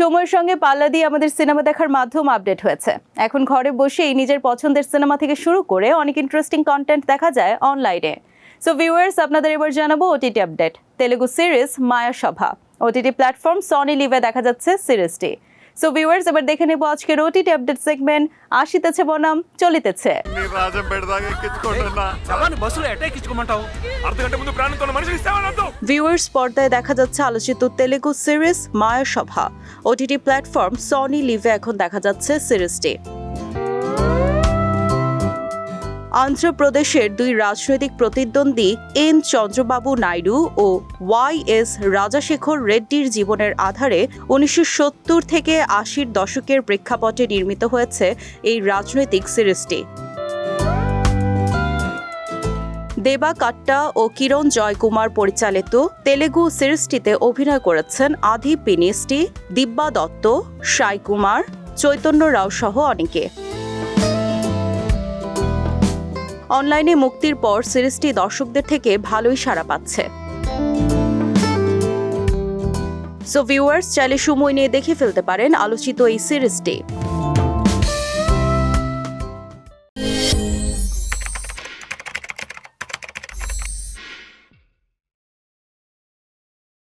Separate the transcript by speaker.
Speaker 1: সময়ের সঙ্গে পাল্লা দিয়ে আমাদের সিনেমা দেখার মাধ্যম আপডেট হয়েছে। এখন ঘরে বসেই নিজের পছন্দের সিনেমা থেকে শুরু করে অনেক ইন্টারেস্টিং কন্টেন্ট দেখা যায় অনলাইনে সো ভিউয়ার্স আপনাদের এবার জানাব OTT update Telugu series Maya Sabha OTT platform Sony লিভে দেখা যাচ্ছে সিরিজটি সো ভিউয়ার্স এবার দেখে নেব আজকে রোটি আপডেট সেগমেন্ট আসিতেছে বনাম চলিতেছে। ভিউয়ার্স পর্দায় দেখা যাচ্ছে আলোচিত Telugu series Maya Sabha. OTT platform Sony লিভে এখন দেখা যাচ্ছে সিরিজটি অন্ধ্রপ্রদেশের দুই রাজনৈতিক প্রতিদ্বন্দ্বী এন চন্দ্রবাবু নাইডু ও ওয়াই এস রাজাশেখর রেড্ডির জীবনের আধারে উনিশশো সত্তর থেকে আশির দশকের প্রেক্ষাপটে নির্মিত হয়েছে এই রাজনৈতিক সিরিজটি। দেবা কাট্টা ও কিরণ জয়কুমার পরিচালিত তেলেগু সিরিজটিতে অভিনয় করেছেন আধি পিনিস্টি দিব্যা দত্ত, সাই কুমার, চৈতন্য রাও সহ অনেকে। অনলাইনে মুক্তির পর সিরিজটি দর্শকদের থেকে ভালোই সাড়া পাচ্ছে। সো ভিউয়ার্স চাইলে সময় নিয়ে দেখে ফেলতে পারেন আলোচিত এই সিরিজটি।